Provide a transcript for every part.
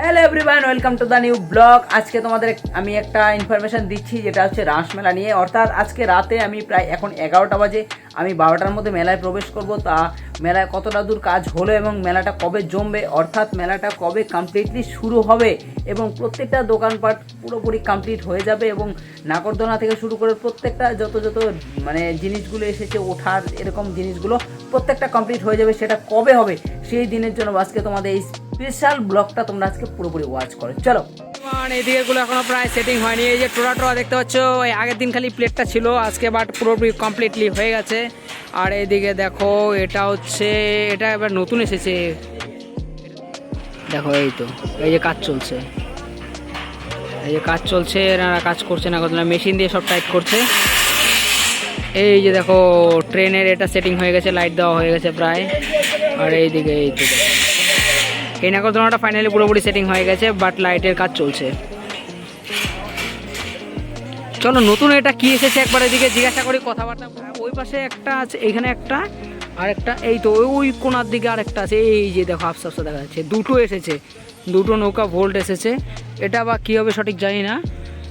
Hello everyone welcome to the new blog আজকে তোমাদের আমি একটা ইনফরমেশান দিচ্ছি, যেটা হচ্ছে রাসমেলা নিয়ে। অর্থাৎ আজকে রাতে আমি প্রায় এখন এগারোটা বাজে। আমি বারোটার মধ্যে মেলায় প্রবেশ করব, তা মেলায় কতটা দূর কাজ হলো এবং মেলাটা কবে জমবে? অর্থাৎ মেলাটা কবে কমপ্লিটলি শুরু হবে এবং প্রত্যেকটা দোকানপাট পুরোপুরি কমপ্লিট হয়ে যাবে এবং নাগরদোলা থেকে শুরু করে প্রত্যেকটা যত যত মানে জিনিসগুলো এসেছে, ওঠার এরকম জিনিসগুলো প্রত্যেকটা কমপ্লিট হয়ে যাবে। সেটা কবে হবে? সেই দিনের জন্য আজকে তোমাদের এই স্পেশাল ব্লগটা তোমরা আজকে পুরোপুরি ওয়াচ করো। চলো। আর এদিকে গুলো এখনও প্রায় সেটিং হয়নি। এই যে টোরা টোরা দেখতে পাচ্ছ ওই আগের দিন খালি প্লেটটা ছিল, আজকে বাট পুরোপুরি কমপ্লিটলি হয়ে গেছে। আর এইদিকে দেখো, এটা হচ্ছে, এটা এবার নতুন এসেছে। দেখো এই তো, এই যে কাজ চলছে। এই যে কাজ চলছে এনারা কাজ করছে না কথা মেশিন দিয়ে সব টাইট করছে। এই যে দেখো ট্রেনের এটা সেটিং হয়ে গেছে লাইট দেওয়া হয়ে গেছে প্রায়। আর এইদিকে এই তো। এই নাগরদোলাটা ফাইনালি পুরোপুরি সেটিং হয়ে গেছে বাট লাইটের কাজ চলছে। চলো, নতুন এটা কি এসেছে একবার এদিকে জিজ্ঞাসা করি, কথাবার্তা ওই পাশে একটা আছে, এখানে একটা, আর একটা এই তো, ওই- কোনার দিকে আর একটা আছে, এই যে দেখো আফসা আফসা দেখা যাচ্ছে। দুটো এসেছে, দুটো নৌকা ভোল্ট এসেছে। এটা বা কী হবে সঠিক জানি না।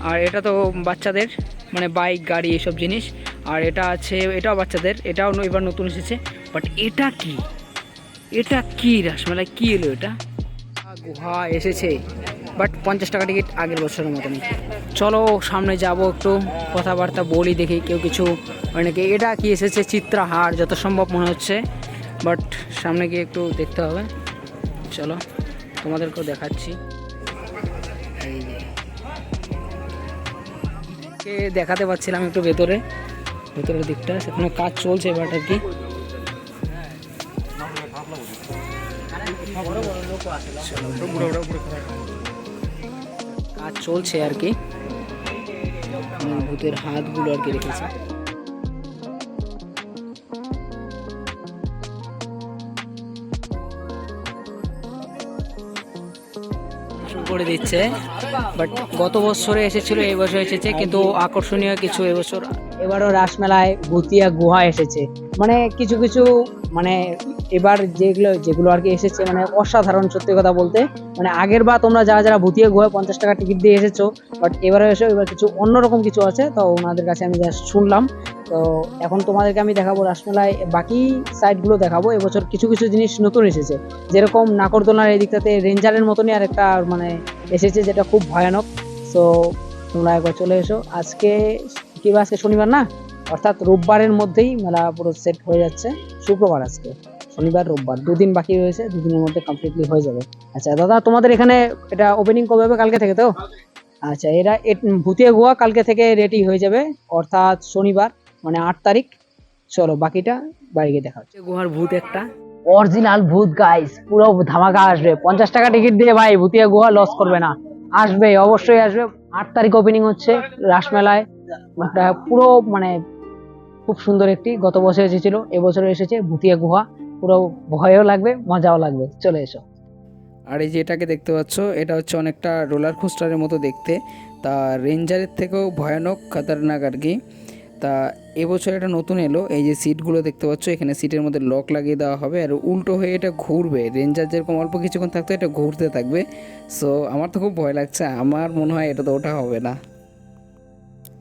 আর এটা তো বাচ্চাদের মানে বাইক গাড়ি এসব জিনিস। আর এটা আছে, এটাও বাচ্চাদের, এটাও এবার নতুন এসেছে। বাট এটা কি? এটা কি রাসমেলায় কি এলো এটা? গুহা এসেছে বাট পঞ্চাশ টাকা টিকিট আগের বছরের মতনই চলো সামনে যাব একটু কথাবার্তা বলি দেখি কেউ কিছু অনেকে এটা কি এসেছে? চিত্রাহার যত সম্ভব মনে হচ্ছে বাট সামনে গিয়ে একটু দেখতে হবে। চলো তোমাদেরকেও দেখাচ্ছি। এই দেখাতে পাচ্ছিলাম একটু ভেতরে ভেতরের দিকটা সেখানে কাজ চলছে বাট আর কি। কাজ চলছে আর কি। ভূতের হাতগুলো আর কি রেখেছে। করে দিচ্ছে বাট গত বছরে এসেছিল, এই বছর এসেছে, কিন্তু আকর্ষণীয় কিছু এবছর এবারও রাসমেলায় ভুতিয়া গুহা এসেছে। মানে কিছু কিছু মানে এবার যেগুলো যেগুলো আর কি এসেছে মানে অসাধারণ সত্যি কথা বলতে। মানে আগের বার তোমরা যারা যারা ভুতিয়া গুহায় পঞ্চাশ টাকা টিকিট দিয়ে এসেছ বাট এবারে এসে এবার কিছু অন্যরকম কিছু আছে, তো ওনাদের কাছে আমি জাস্ট শুনলাম। তো এখন তোমাদেরকে আমি দেখাবো রাসমেলায়, বাকি সাইডগুলো দেখাবো। এবছর কিছু কিছু জিনিস নতুন এসেছে। যেরকম নাকরদোলার এই দিকটাতে রেঞ্জারের মতনই আর একটা মানে এসেছে, যেটা খুব ভয়ানক। সো তোমরা একবার চলে এসো। আজকে কি আজকে শনিবার না? অর্থাৎ রোববারের মধ্যেই মেলা পুরো সেট হয়ে যাচ্ছে। শুক্রবার আজকে। শনিবার রোববার। দুদিন বাকি রয়েছে দুদিনের মধ্যে কমপ্লিটলি হয়ে যাবে। আচ্ছা দাদা তোমাদের এখানে এটা ওপেনিং কবে হবে? কালকে থেকে তো? আচ্ছা এরা ভুতিয়া গোয়া কালকে থেকে রেডি হয়ে যাবে অর্থাৎ শনিবার মানে আট তারিখ। চলো বাকিটা বাড়ি গিয়ে দেখা হচ্ছে। গুহার ভূত একটা। অরিজিনাল ভূত গাইস পুরো ধামাকা আসবে। পঞ্চাশ টাকা টিকিট দিয়ে ভাই ভুতিয়া গুহা লস করবে না। আসবে অবশ্যই আসবে। আট তারিখ ওপেনিং হচ্ছে রাসমেলায়। একটা পুরো মানে খুব সুন্দর একটি, গত বছর এসেছিল এবছর এসেছে, ভুতিয়া গুহা। পুরো ভয়ও লাগবে, মজাও লাগবে। চলে এসো। আর এই যে এটাকে দেখতে পাচ্ছ, এটা হচ্ছে অনেকটা রোলার কোস্টারের মতো দেখতে। তা রেঞ্জারের থেকেও ভয়ানক খাতারনাক আর কি। তা এবছর এটা নতুন এলো, এই যে সিটগুলো দেখতে পাচ্ছ, এখানে সিটের মধ্যে লক লাগিয়ে দেওয়া হবে, আর উল্টো হয়ে এটা ঘুরবে। রেঞ্জার যেরকম অল্প কিছুক্ষণ থাকতো, এটা ঘুরতে থাকবে। সো আমার তো খুব ভয় লাগছে, আমার মনে হয় এটা তো ওটা হবে না।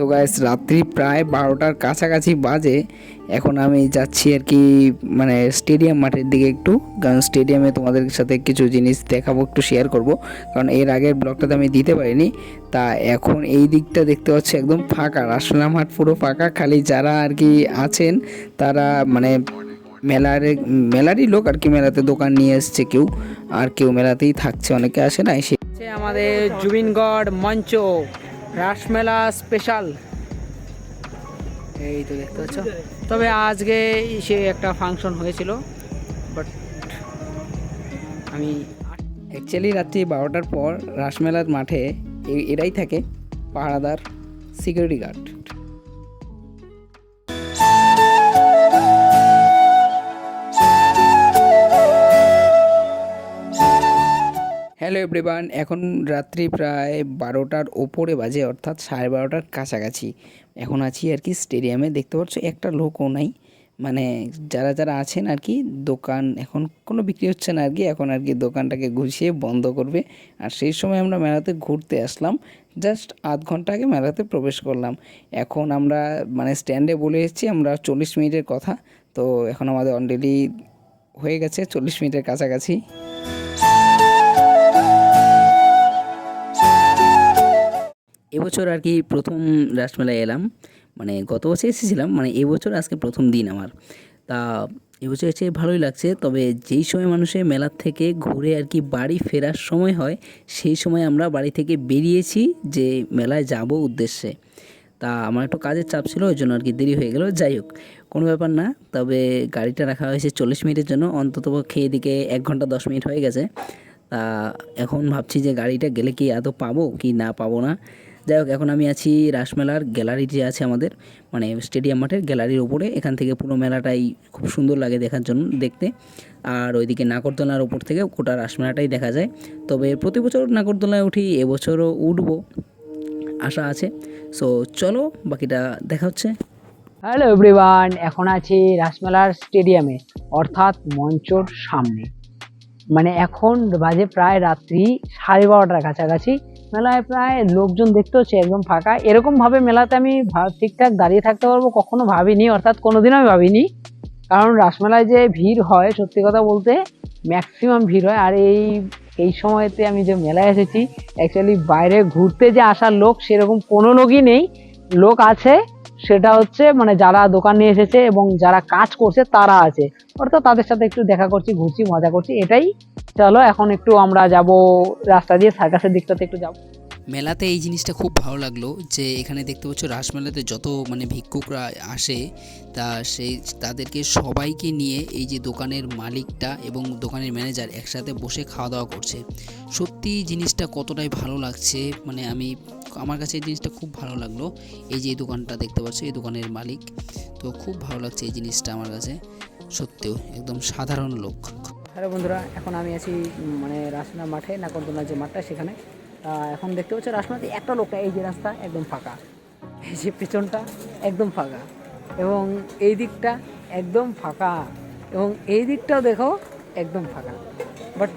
তো গাইস রাত্রি প্রায় বারোটার কাছাকাছি বাজে। এখন আমি যাচ্ছি আর কি মানে স্টেডিয়াম মাঠের দিকে একটু। কারণ স্টেডিয়ামে তোমাদের সাথে কিছু জিনিস দেখাবো, একটু শেয়ার করব। কারণ এর আগের ব্লগটাতে আমি দিতে পারিনি। তা এখন এই দিকটা দেখতে পাচ্ছি একদম ফাঁকা রাসমেলা মাঠ পুরো ফাঁকা। খালি যারা আর কি আছেন, তারা মানে মেলার, মেলারই লোক আর কি, মেলাতে দোকান নিয়ে এসছে কেউ। আর কেউ মেলাতেই থাকছে, অনেকে আসে না হচ্ছে আমাদের জুবিনগড় মঞ্চ। রাসমেলা স্পেশাল। এই তো দেখতে পাচ্ছ। তবে আজকে সে একটা ফাংশন হয়েছিল, বাট আমি অ্যাকচুয়ালি রাত্রি বারোটার পর রাসমেলার মাঠে এরাই থাকে, পাহারাদার সিকিউরিটি গার্ড হ্যালো এভরিওয়ান এখন রাত্রি প্রায় বারোটার ওপরে বাজে, অর্থাৎ সাড়ে বারোটার কাছাকাছি। এখন আছি আর কি স্টেডিয়ামে। দেখতে পাচ্ছ, একটা লোকও নাই। মানে যারা যারা আছেন আর কি, দোকান এখন কোনো বিক্রি হচ্ছে না আর কি। এখন আর কি দোকানটাকে গুছিয়ে বন্ধ করবে। আর সেই সময় আমরা মেলাতে ঘুরতে আসলাম। জাস্ট আধ ঘণ্টা আগে মেলাতে প্রবেশ করলাম। এখন আমরা মানে স্ট্যান্ডে বলে এসেছি, আমরা চল্লিশ মিনিটের কথা। তো এখন আমাদের অলরেডি হয়ে গেছে চল্লিশ মিনিটের কাছাকাছি। এবছর আর কি প্রথম রাসমেলায় এলাম। মানে গত বছর এসেছিলাম মানে এবছর আজকে প্রথম দিন আমার। তা এবছর এসে ভালোই লাগছে, তবে যেই সময় মানুষের মেলার থেকে ঘুরে আর কি বাড়ি ফেরার সময় হয়, সেই সময় আমরা বাড়ি থেকে বেরিয়েছি যে মেলায় যাব উদ্দেশ্যে। তা আমার একটু কাজের চাপ ছিল, ওই জন্য আর কি দেরি হয়ে গেল। যাই হোক, কোনো ব্যাপার না, তবে গাড়িটা রাখা হয়েছে চল্লিশ মিনিটের জন্য অন্তত খেয়ে দিকে এক ঘণ্টা দশ মিনিট হয়ে গেছে। তা এখন ভাবছি যে গাড়িটা গেলে কি এত পাবো কি না পাবো না। যাই হোক, এখন আমি আছি রাসমেলার গ্যালারি যে আছে আমাদের মানে স্টেডিয়াম মাঠের গ্যালারির ওপরে এখান থেকে পুরো মেলাটাই খুব সুন্দর লাগে দেখার জন্য দেখতে। আর ওইদিকে নাগরদোলার ওপর থেকে গোটা রাসমেলাটাই দেখা যায়। তবে প্রতি বছর নাগরদোলায় উঠি, এবছরও উঠবো, আশা আছে। সো চলো, বাকিটা দেখা হচ্ছে। হ্যালো এভরিওয়ান এখন আছি রাসমেলার স্টেডিয়ামে, অর্থাৎ মঞ্চর সামনে। মানে এখন বাজে প্রায় রাত্রি সাড়ে বারোটার কাছাকাছি। মেলায় প্রায় লোকজন দেখতে হচ্ছে, একদম ফাঁকা। এরকমভাবে মেলাতে আমি ঠিকঠাক দাঁড়িয়ে থাকতে পারব কখনো ভাবিনি, অর্থাৎ কোনোদিনও আমি ভাবিনি। কারণ রাসমেলায় যে ভিড় হয়, সত্যি কথা বলতে ম্যাক্সিমাম ভিড় হয়। আর এই এই সময়তে আমি যে মেলায় এসেছি অ্যাকচুয়ালি বাইরে ঘুরতে যে আসার লোক সেরকম কোনো লোকই নেই। লোক আছে সেটা হচ্ছে মানে যারা দোকান এসেছে এবং যারা কাজ করছে তারা আছে। অর্থাৎ তাদের সাথে একটু দেখা করছি, ঘুরছি, মজা করছি, এটাই। চলো, এখন একটু আমরা যাব রাস্তা দিয়ে, সার্কাসের দিকটাতে একটু যাব। মেলাতে এই জিনিসটা খুব ভালো লাগল যে এখানে দেখতে পাচ্ছ রাসমেলাতে যত মানে ভিক্ষুকরা আসে, তা সেই তাদেরকে সবাইকে নিয়ে এই যে দোকানের মালিকটা এবং দোকানের ম্যানেজার একসাথে বসে খাওয়া দাওয়া করছে। সত্যি জিনিসটা কতটাই ভালো লাগছে মানে আমি আমার কাছে এই জিনিসটা খুব ভালো লাগল। এই যে এই দোকানটা দেখতে পাচ্ছ, এই দোকানের মালিক। তো খুব ভালো লাগছে এই জিনিসটা আমার কাছে, সত্যিও একদম সাধারণ লোক। হ্যালো বন্ধুরা, এখন আমি আছি মানে রাসনা মাঠে নাকরদোলা যে মাঠটা সেখানে। এখন দেখতে পাচ্ছ রাসমেলাতে একটা লোকটা, এই যে রাস্তা একদম ফাঁকা। এই যে পেছনটা একদম ফাঁকা। এবং এই দিকটা একদম ফাঁকা। এবং এই দিকটাও দেখো একদম ফাঁকা। বাট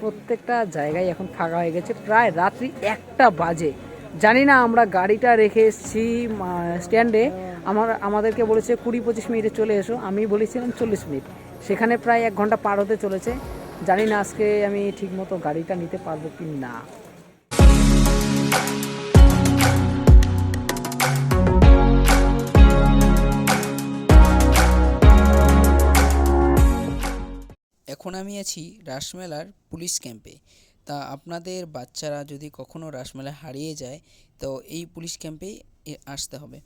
প্রত্যেকটা জায়গায় এখন ফাঁকা হয়ে গেছে। প্রায় রাত্রি একটা বাজে। জানি না, আমরা গাড়িটা রেখে এসেছি স্ট্যান্ডে। আমার, আমাদেরকে বলেছে কুড়ি পঁচিশ মিনিটে চলে এসো। আমি বলেছিলাম চল্লিশ মিনিট। সেখানে প্রায় এক ঘণ্টা পার হতে চলেছে। জানি না আজকে আমি ঠিকমতো গাড়িটা নিতে পারব কি না। এখন আমি আছি রাসমেলার পুলিশ ক্যাম্পে। তা আপনাদের বাচ্চারা যদি কখনো রাসমেলা হারিয়ে যায়, তো এই পুলিশ ক্যাম্পে আসতে হবে।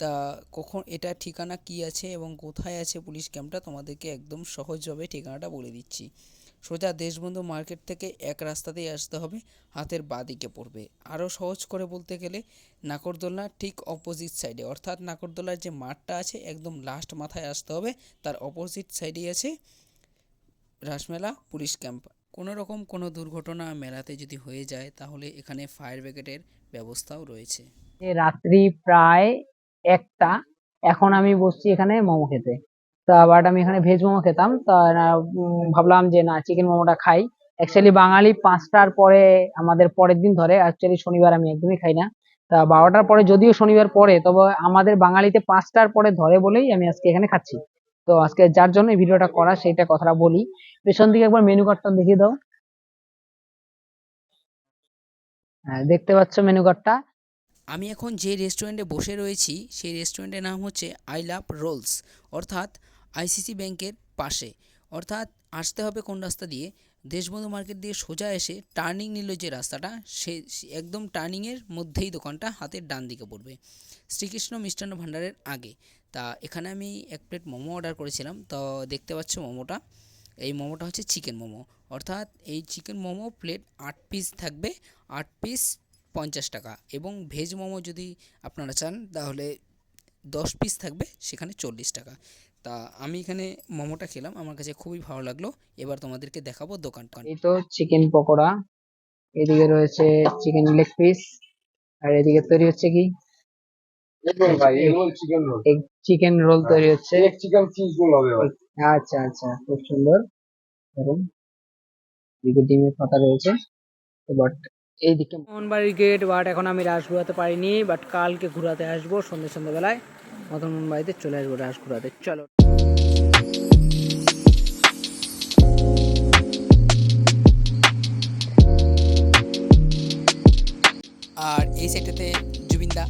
তা কখন, এটা ঠিকানা কি আছে এবং কোথায় আছে পুলিশ ক্যাম্পটা তোমাদেরকে একদম সহজভাবে ঠিকানাটা বলে দিচ্ছি। সোজা দেশবন্ধু মার্কেট থেকে এক রাস্তাতেই আসতে হবে, হাতের বাঁ দিকে পড়বে। আরও সহজ করে বলতে গেলে নাকরদোলনার ঠিক অপোজিট সাইডে অর্থাৎ নাকরদোলার যে মাঠটা আছে, একদম লাস্ট মাথায় আসতে হবে, তার অপোজিট সাইডেই আছে রাসমেলা পুলিশ ক্যাম্প। কোনো রকম কোনো দুর্ঘটনা মেলাতে যদি হয়ে যায়, তাহলে এখানে ফায়ার ব্রিগেডের ব্যবস্থাও রয়েছে। রাত্রি প্রায় একটা, এখন আমি বসছি এখানে মোমো খেতে। তা বাট আমি এখানে ভেজ মোমো খেতাম, তা ভাবলাম যে না চিকেন মোমোটা খাই। অ্যাকচুয়ালি বাঙালি পাঁচটার পরে, আমাদের পরের দিন ধরে অ্যাকচুয়ালি শনিবার আমি একদমই খাই না। তা বারোটার পরে যদিও শনিবার পরে, তবে আমাদের বাঙালিতে পাঁচটার পরে ধরে বলেই আমি আজকে এখানে খাচ্ছি। তো আজকে যার জন্য এই ভিডিওটা করা সেইটা কথাটা বলি। পেছন দিকে একবার মেনু কার্ডটা দেখিয়ে দাও। হ্যাঁ দেখতে পাচ্ছ মেনু কার্ডটা আমি এখন যে রেস্টুরেন্টে বসে রয়েছি, সেই রেস্টুরেন্টের নাম হচ্ছে আই লাভ রোলস অর্থাৎ আইসিসি ব্যাংকের পাশে। অর্থাৎ আসতে হবে কোন রাস্তা দিয়ে? দেশবন্ধু মার্কেট দিয়ে সোজা এসে টার্নিং নিল যে রাস্তাটা, সে একদম টার্নিংয়ের মধ্যেই দোকানটা হাতের ডান দিকে পড়বে। শ্রীকৃষ্ণ মিষ্টান্ন ভাণ্ডারের আগে। তা এখানে আমি এক প্লেট মোমো অর্ডার করেছিলাম। তো দেখতে পাচ্ছ মোমোটা, এই মোমোটা হচ্ছে চিকেন মোমো। অর্থাৎ এই চিকেন মোমো প্লেট আট পিস থাকবে, আট পিস পঞ্চাশ টাকা। এবং ভেজ মোমো যদি আপনারা চান, তাহলে দশ পিস থাকবে, সেখানে চল্লিশ টাকা। তা আমি এখানে মোমোটা খেলাম, আমার কাছে খুবই ভালো লাগল। এবার তোমাদেরকে দেখাবো দোকানটা। এই তো চিকেন পকোড়া, এদিকে রয়েছে চিকেন লেগ পিস আর এদিকে তৈরি হচ্ছে কি? চিকেন রোল রোল তৈরি হচ্ছে। চিকেন চিজ রোল হবে ভাই। আচ্ছা আচ্ছা খুব সুন্দর। দেখুন এদিকে ডিমের পাতা রয়েছে। বাট এইদিকে মোহনবাড়ির গেট বাট এখন আমি রাস ঘুরাতে পারিনি বাট কালকে ঘুরাতে আসব সন্ধ্যে সন্ধ্যেবেলায়। মতন মোহনবাড়িতে চলে আসব রাস ঘুরাতে। চলো। আর এই সাইডটাতে জুবিনদা।